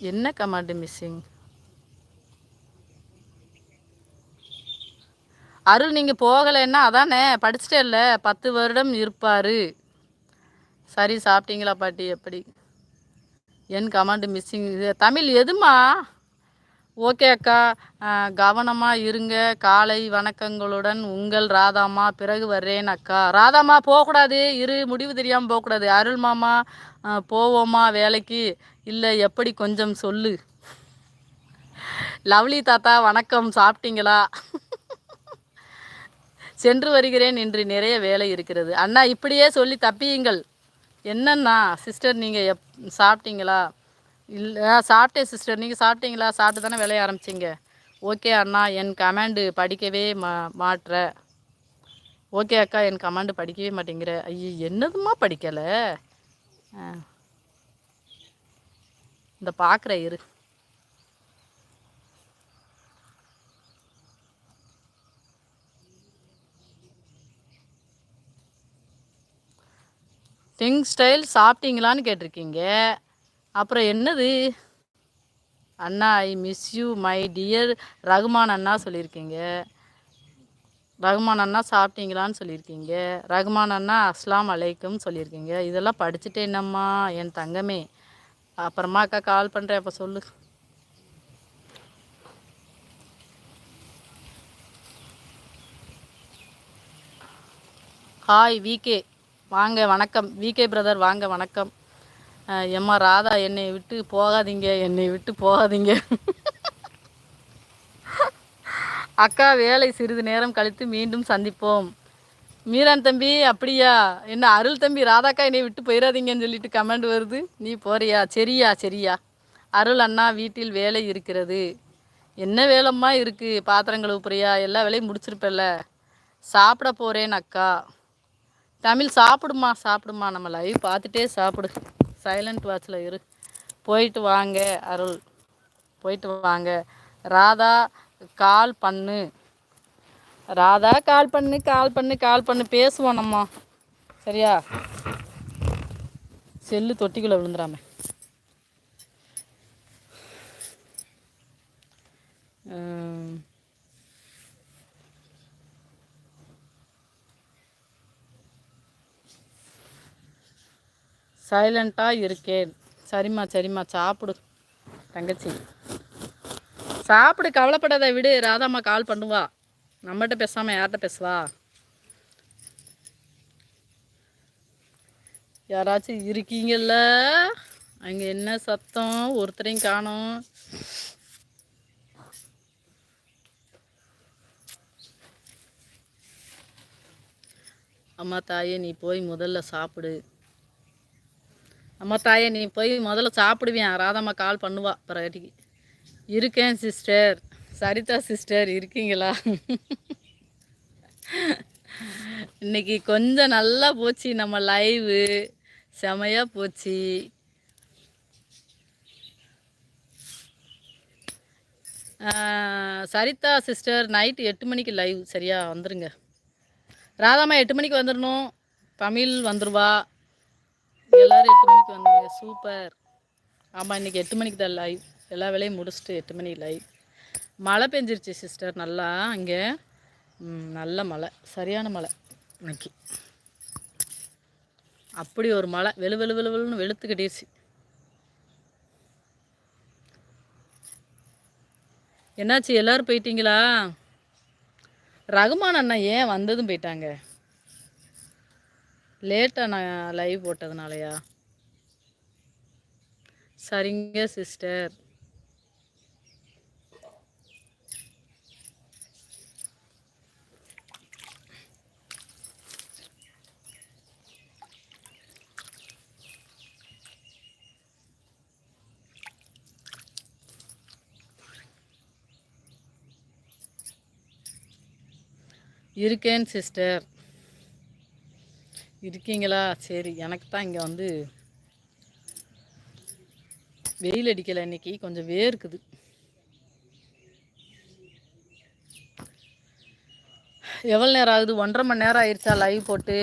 என்ன command missing அருள் நீங்கள் போகலைன்னா அதானே? படிச்சுட்டே இல்லை. பத்து வருடம் இருப்பார். சரி சாப்பிட்டீங்களா பாட்டி? எப்படி? என் கமாண்டு மிஸ்ஸிங் இது தமிழ் எதுமா? ஓகே அக்கா. கவனமாக இருங்க. காலை வணக்கங்களுடன் உங்கள் ராதாமா பிறகு வர்றேன் அக்கா. ராதாமா போகக்கூடாது. இரு முடிவு தெரியாமல் போகக்கூடாது. அருள் மாமா போவோமா வேலைக்கு? இல்லை எப்படி? கொஞ்சம் சொல்லு. லவ்லி தாத்தா வணக்கம். சாப்பிட்டீங்களா? சென்று வருகிறேன் இன்று நிறைய வேலை இருக்கிறது. அண்ணா இப்படியே சொல்லி தப்பியுங்கள். என்னண்ணா சிஸ்டர் நீங்கள் எப் சாப்பிட்டீங்களா? இல்லை சாப்பிட்டேன் சிஸ்டர் நீங்கள் சாப்பிட்டீங்களா? சாப்பிட்டு தானே விளைய ஆரம்பிச்சிங்க. ஓகே அண்ணா. என் கமாண்டு படிக்கவே மா மாட்டுற ஓகே அக்கா. என் கமாண்டு படிக்கவே மாட்டேங்கிற. ஐயோ என்னதுமா படிக்கலை? இந்த பார்க்குற இரு. திங் ஸ்டைல் சாப்பிட்டீங்களான்னு கேட்டிருக்கீங்க. அப்புறம் என்னது? அண்ணா I miss you my dear Rahman அண்ணா சொல்லியிருக்கீங்க. ரகுமான் அண்ணா சாப்பிட்டீங்களான்னு சொல்லியிருக்கீங்க. ரகுமான் அண்ணா அஸ்லாம் அலைக்கும் சொல்லியிருக்கீங்க. இதெல்லாம் படிச்சுட்டு என்னம்மா? என் தங்கமே. அப்புறமா அக்கா கால் பண்ணுறேன் அப்போ சொல்லு. ஹாய் விகே வாங்க வணக்கம். விகே பிரதர் வாங்க வணக்கம். எம்மா ராதா என்னை விட்டு போகாதீங்க என்னை விட்டு போகாதீங்க. அக்கா வேலை சிறிது நேரம் கழித்து மீண்டும் சந்திப்போம். மீரான் தம்பி அப்படியா? என்ன அருள் தம்பி ராதாக்கா என்னை விட்டு போயிடாதீங்கன்னு சொல்லிட்டு கமெண்ட் வருது. நீ போறியா? சரியா சரியா. அருள் அண்ணா வீட்டில் வேலை இருக்கிறது. என்ன வேலைம்மா இருக்குது பாத்திரம் கழுவுப்புறியா? எல்லா வேலையும் முடிச்சிருப்பல்ல. சாப்பிட போகிறேன் அக்கா. தமிழ் சாப்பிடுமா? சாப்பிடுமா? நம்ம லைவ் பார்த்துட்டே சாப்பிடு. சைலண்ட் வாட்சில் இரு. போயிட்டு வாங்க அருள். போயிட்டு வாங்க. ராதா கால் பண்ணு. ராதா கால் பண்ணு கால் பண்ணு கால் பண்ணு. பேசுவோம் நம்ம. சரியா? செல்லு தொட்டிக்குள்ளே விழுந்துடாம உம். சைலண்ட்டாக இருக்கேன். சரிம்மா சரிம்மா சாப்பிடு தங்கச்சி. சாப்பிடு கவலைப்படாத விடு. ராதாம்மா கால் பண்ணுவா. நம்மகிட்ட பேசாமல் யார்கிட்ட பேசுவா? யாராச்சும் இருக்கீங்கல்ல? அங்கே என்ன சத்தம்? ஒருத்தரையும் காணோம். அம்மா தாயே நீ போய் முதல்ல சாப்பிடு. அம்மா தாயே நீ போய் முதல்ல சாப்பிடுவியா? ராதாம்மா கால் பண்ணுவா பிறகு இருக்கேன் சிஸ்டர் சரிதா சிஸ்டர் இருக்கீங்களா? இன்னைக்கு கொஞ்சம் நல்லா போச்சு நம்ம லைவு செமையாக போச்சு. சரிதா சிஸ்டர் நைட்டு எட்டு மணிக்கு லைவ் சரியா வந்துருங்க. ராதாம்மா எட்டு மணிக்கு வந்துடணும் தமிழ் வந்துருவா. எல்லாரும் எட்டு மணிக்கு வந்தீங்க. சூப்பர். ஆமாம் இன்னைக்கு எட்டு மணிக்கு தான் லைவ் எல்லா வேலையும் முடிச்சுட்டு எட்டு மணிக்கு லைவ் மழை பெஞ்சிருச்சு சிஸ்டர் நல்லா அங்கே. நல்ல மழை. சரியான மழை இன்னைக்கு. அப்படி ஒரு மழை. வெளு வெளு வெளு வெளுன்னு வெளுத்து என்னாச்சு? எல்லாரும் போயிட்டீங்களா? ரகுமான் அண்ணா ஏன் வந்ததும் போயிட்டாங்க? லேட்டாக நான் லைவ் போட்டதுனாலயா? சரிங்க சிஸ்டர் இருக்கேன் சிஸ்டர் இருக்கீங்களா? சரி எனக்கு தான் இங்கே வந்து வெயில் அடிக்கலை இன்னைக்கு. கொஞ்சம் வேர்க்குது. எவ்வளோ நேரம் ஆகுது? ஒன்றரை மணி நேரம் ஆயிடுச்சா லைவ் போட்டு?